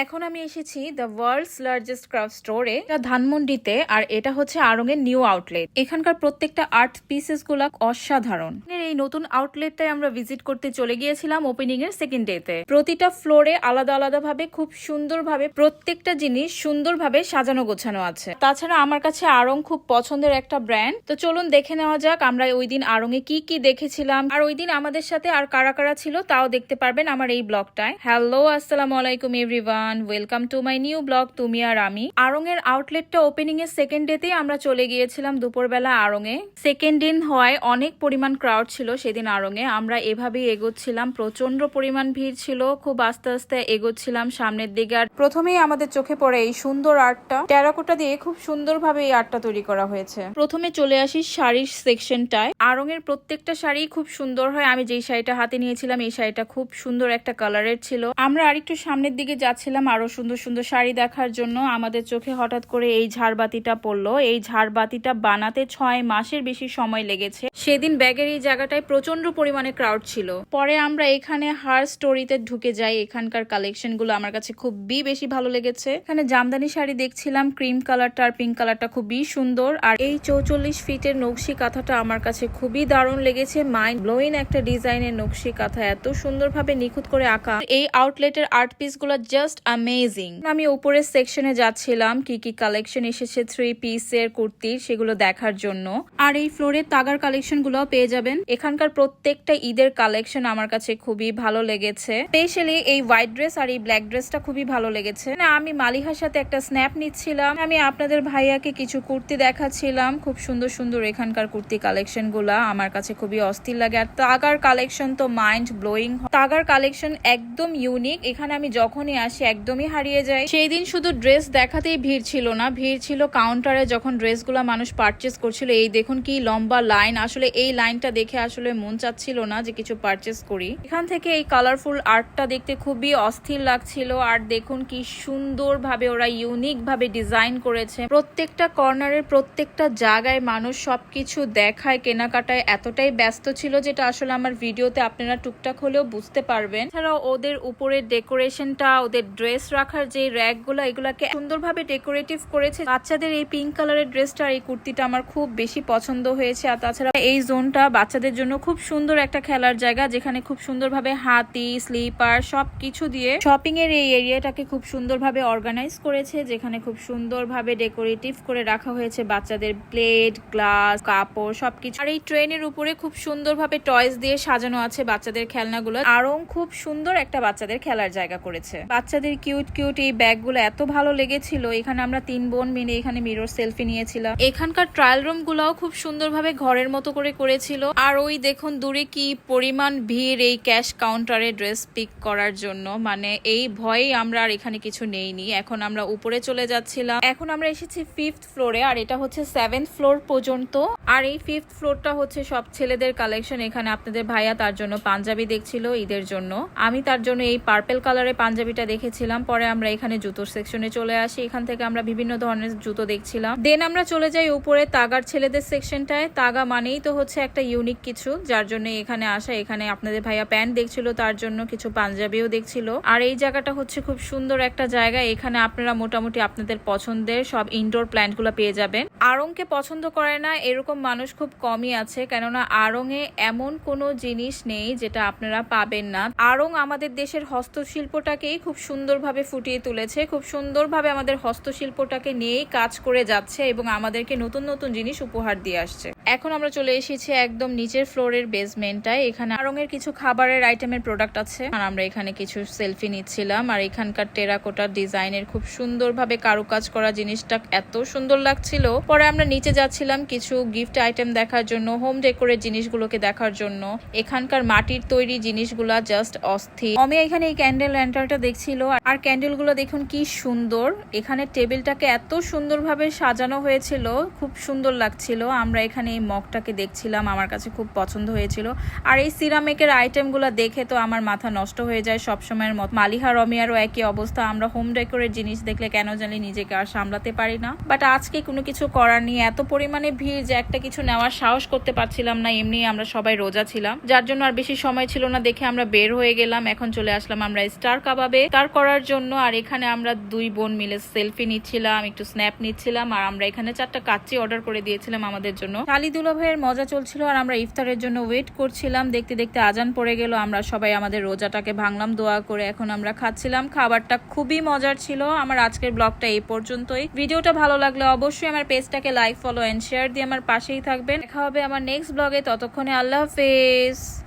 এখন আমি এসেছি দ্য ওয়ার্ল্ডস লার্জেস্ট ক্রাফট স্টোরে ধানমন্ডিতে, আর এটা হচ্ছে আড়ং এর নিউ আউটলেট এখানকার প্রত্যেকটা আর্ট পিসেসগুলা অসাধারণ এই নতুন আউটলেটটাই আমরা ভিজিট করতে চলে গিয়েছিলাম ওপেনিং এর সেকেন্ড ডেতে প্রতিটা ফ্লোরে আলাদা আলাদা ভাবে খুব সুন্দরভাবে প্রত্যেকটা জিনিস সুন্দরভাবে সাজানো গোছানো আছে। তাছাড়া আমার কাছে আরং খুব পছন্দের একটা ব্র্যান্ড তো চলুন দেখে নেওয়া যাক আমরা ওই দিন এ কি কি দেখেছিলাম। আর ওই দিন আমাদের সাথে আর কারা কারা ছিল, তাও দেখতে পারবেন আমার এই ব্লগটায়। হ্যালো আসসালামু আলাইকুম everyone welcome to my new blog তুমি আর আমি আড়ং এর আউটলেটটা ওপেনিং এর সেকেন্ড ডেতে আমরা চলে গিয়েছিলাম দুপুরবেলা এ সেকেন্ড দিন হওয়ায় অনেক পরিমাণ ক্রাউড ছিল সেদিন এ আমরা এভাবেই এগোচ্ছিলাম প্রচণ্ড পরিমাণ ভিড় ছিল, খুব আস্তে আস্তে এগোচ্ছিলাম সামনের দিকে। আর প্রথমেই আমাদের চোখে পড়ে এই সুন্দর আর্টটা। টেরাকোটা দিয়ে খুব সুন্দরভাবে এই আর্টটা তৈরি করা হয়েছে। প্রথমে চলে আসি শাড়ির সেকশনটায় আড়ং এর প্রত্যেকটা শাড়ি খুব সুন্দর হয়। আমি যেই শাড়িটা হাতে নিয়েছিলাম, এই শাড়িটা খুব সুন্দর একটা কালারের ছিল। আমরা আরেকটু সামনের দিকে যাচ্ছিলাম আরও সুন্দর সুন্দর শাড়ি দেখার জন্য। আমাদের চোখে হঠাৎ করে এই ঝাড়বাতিটা পড়ল। এই ঝাড়বাতিটা বানাতে ছয় মাসের বেশি সময় লেগেছে। সেদিন ব্যাগের এই জায়গাটায় প্রচণ্ড পরিমাণে ক্রাউড ছিল। পরে আমরা এখানে হার স্টোরিতে ঢুকে যাই। এখানকার কালেকশনগুলো আমার কাছে খুবই বেশি ভালো লেগেছে। এখানে জামদানি শাড়ি দেখছিলাম ক্রিম কালারটা আর পিঙ্ক কালারটা খুবই সুন্দর। আর এই চৌচল্লিশ ফিটের নকশি কাঁথাটা আমার কাছে খুবই দারুণ লেগেছে। মাইন্ড ব্লোয়িং একটা ডিজাইনের নকশি কাঁথা। এত সুন্দরভাবে নিখুঁত করে আঁকা। এই আউটলেটের আর্ট পিসগুলো জাস্ট অ্যামেজিং আমি উপরের সেকশনে যাচ্ছিলাম, কি কি কালেকশন এসেছে থ্রি পিসের কুর্তির সেগুলো দেখার জন্য। আর এই ফ্লোরের তাগার কালেকশনগুলো পেয়ে যাবেন। এখানকার প্রত্যেকটা ঈদের কালেকশন আমার কাছে খুবই ভালো লেগেছে। স্পেশালি এই হোয়াইট ড্রেস আর এই ব্ল্যাক ড্রেসটা খুবই ভালো লেগেছে। না, আমি মালিহার সাথে একটা স্ন্যাপ নিচ্ছিলাম। আমি আপনাদের ভাইয়াকে কিছু কুর্তি দেখাচ্ছিলাম। খুব সুন্দর সুন্দর এখানকার কুর্তি কালেকশনগুলা আমার কাছে খুবই অস্থির লাগে। আর তাগার কালেকশন তো মাইন্ড ব্লোয়িং তাগার কালেকশন একদম ইউনিক এখানে আমি যখনই আসি একদমই হারিয়ে যায়। সেই দিন শুধু ড্রেস দেখাতেই ভিড় ছিল না, ভিড় ছিল কাউন্টারে যখন ড্রেসগুলো মানুষ পারচেস করছিল। এই দেখুন কি লম্বা লাইন আসলে এই লাইনটা দেখে আসলে মন চাচ্ছিল না যে কিছু পারচেস করি। এখান থেকে এই কালারফুল আর্টটা দেখতে খুবই অস্থির লাগছিল, আর দেখুন কি সুন্দর ভাবে ওরা ইউনিক ভাবে ডিজাইন করেছে। প্রত্যেকটা কর্নারের প্রত্যেকটা জায়গায় মানুষ সবকিছু দেখায়, কেনাকাটায় এতটাই ব্যস্ত ছিল যেটা আসলে আমার ভিডিওতে আপনারা টুকটাক হলেও বুঝতে পারবেন। এছাড়াও ওদের উপরের ডেকোরেশনটা ওদের ড্রেস রাখার যে র্যাকগুলো এগুলাকে সুন্দরভাবে ডেকোরেটিভ করেছে। বাচ্চাদের এই পিঙ্ক কালারের ড্রেসটা আর এই কুর্তিটা আমার খুব বেশি পছন্দ হয়েছে। আর তাছাড়া এই জোনটা বাচ্চাদের জন্য খুব সুন্দর একটা খেলার জায়গা, যেখানে খুব সুন্দরভাবে হাতি স্লিপার সবকিছু দিয়ে শপিং এর এই এরিয়াটাকে খুব সুন্দরভাবে অর্গানাইজ করেছে, যেখানে খুব সুন্দরভাবে ডেকোরেটিভ করে রাখা হয়েছে বাচ্চাদের প্লেট গ্লাস কাপড় সবকিছু। আর এই ট্রেনের উপরে খুব সুন্দরভাবে টয়েস দিয়ে সাজানো আছে বাচ্চাদের খেলনাগুলো। আরং খুব সুন্দর একটা বাচ্চাদের খেলার জায়গা করেছে। বাচ্চাদের কিউট কিউট এই ব্যাগগুলো এত ভালো লেগেছিল। এখানে আমরা তিন বোন মিলে এখানে মিরর সেলফি নিয়েছিলাম। এখানকার ট্রায়াল রুম গুলাও খুব সুন্দরভাবে ঘরের মতো করে করেছিল। আর ওই দেখুন, দূরে কি পরিমাণ ভিড় এই ক্যাশ কাউন্টারে ড্রেস পিক করার জন্য। মানে এই ভয়ে আমরা আর এখানে কিছু নেইনি। এখন আমরা উপরে চলে যাচ্ছিলাম। এখন আমরা এসেছি ফিফথ ফ্লোরে আর এটা হচ্ছে সেভেন্থ ফ্লোর পর্যন্ত। আর এই ফিফথ ফ্লোরটা হচ্ছে সব ছেলেদের কালেকশন এখানে আপনাদের ভাইয়া তার জন্য পাঞ্জাবি দেখছিল ঈদের জন্য। আমি তার জন্য এই পার্পেল কালারের পাঞ্জাবিটা দেখেছিলাম পরে আমরা এখানে জুতোর সেকশনে চলে আসি। এখান থেকে আমরা বিভিন্ন ধরনের জুতো দেখছিলাম। দেন আমরা চলে যাই উপরে তাগার ছেলেদের সেকশনটায় তাগা মানেই তো হচ্ছে একটা ইউনিক কিছু, যার জন্য এখানে আসা। এখানে আপনাদের ভাইয়া প্যান্ট দেখছিল, তার জন্য কিছু পাঞ্জাবিও দেখছিল। আর এই জায়গাটা হচ্ছে খুব সুন্দর একটা জায়গা। এখানে আপনারা মোটামুটি আপনাদের পছন্দের সব ইনডোর প্ল্যান্টগুলো পেয়ে যাবেন। আড়ংকে পছন্দ করে না, এরকম মানুষ খুব কমই আছে। কেননা আড়ংয়ে এমন কোনো জিনিস নেই যেটা আপনারা পাবেন না। আড়ং আমাদের দেশের হস্তশিল্পটাকেই খুব সুন্দরভাবে ফুটিয়ে তুলেছে। খুব সুন্দরভাবে আমাদের হস্তশিল্পটাকে নিয়েই কাজ করে যাচ্ছে এবং আমাদেরকে নতুন নতুন জিনিস উপহার দিয়ে আসছে। এখন আমরা চলে এসেছি একদম নিচের ফ্লোরের বেসমেন্টটায়। এখানে আড়ংয়ের কিছু খাবারের আইটেমের প্রোডাক্ট আছে। আর আমরা এখানে কিছু সেলফি নিচ্ছিলাম। আর এখানকার টেরাকোটার ডিজাইনের খুব সুন্দরভাবে কারুকাজ করা জিনিসটা এত সুন্দর লাগছিল। পরে আমরা নিচে যাচ্ছিলাম কিছু গিফট আইটেম দেখার জন্য হোম ডেকোরের জিনিসগুলোকে দেখার জন্য। এখানকার মাটির তৈরি জিনিসগুলা জাস্ট অস্থির। আমি এখানে এই ক্যান্ডেল ল্যান্টারটা দেখছিল। আর ক্যান্ডেলগুলো দেখুন কি সুন্দর। এখানে টেবিলটাকে এত সুন্দরভাবে সাজানো হয়েছিল, খুব সুন্দর লাগছিল। আমরা এখানে এই মগটাকে দেখছিলাম, আমার কাছে খুব পছন্দ হয়েছিল। আর এই সিরামিকের আইটেমগুলো দেখে তো আমার মাথা নষ্ট হয়ে যায় সব সময়ের মত। মালিহা, রমিয়ারও একই অবস্থা। আমরা হোম ডেকোরের জিনিস দেখলে কেন জানি নিজেকে আর সামলাতে পারি না। বাট আজকে কোনো কিছু করার নেই, এত পরিমাণে ভিড় যে একটা কিছু নেওয়ার সাহস করতে পারছিলাম না, এমনি আমরা সবাই রোজা ছিলাম। যার জন্য আর বেশি সময় ছিল না দেখে আমরা বের হয়ে গেলাম। এখন চলে আসলাম আমরা স্টার কাবাবে। তার করার জন্য, আর এখানে আমরা দুই বোন মিলে সেলফি নিচ্ছিলাম, একটু স্ন্যাপ নিচ্ছিলাম, আর আমরা এখানে চারটা কাচ্চি অর্ডার করে দিয়েছিলাম আমাদের জন্য। শালি দুলা ভাইয়ের মজা চলছিল, আর আমরা ইফতারের জন্য ওয়েট করছিলাম। দেখতে দেখতে আজান পড়ে গেল, আমরা সবাই আমাদের রোজাটাকে ভাঙলাম, দোয়া করে এখন আমরা খাচ্ছিলাম। খাবারটা খুবই মজার ছিল। আমার আজকের ব্লগটা এই পর্যন্তই। ভিডিওটা ভালো লাগলে অবশ্যই আমার পেজটাকে লাইক ফলো অ্যান্ড শেয়ার দিয়ে আমার পাশেই থাকবেন। দেখা হবে আমার নেক্সট ব্লগে। ততক্ষণে আল্লাহ হাফেজ।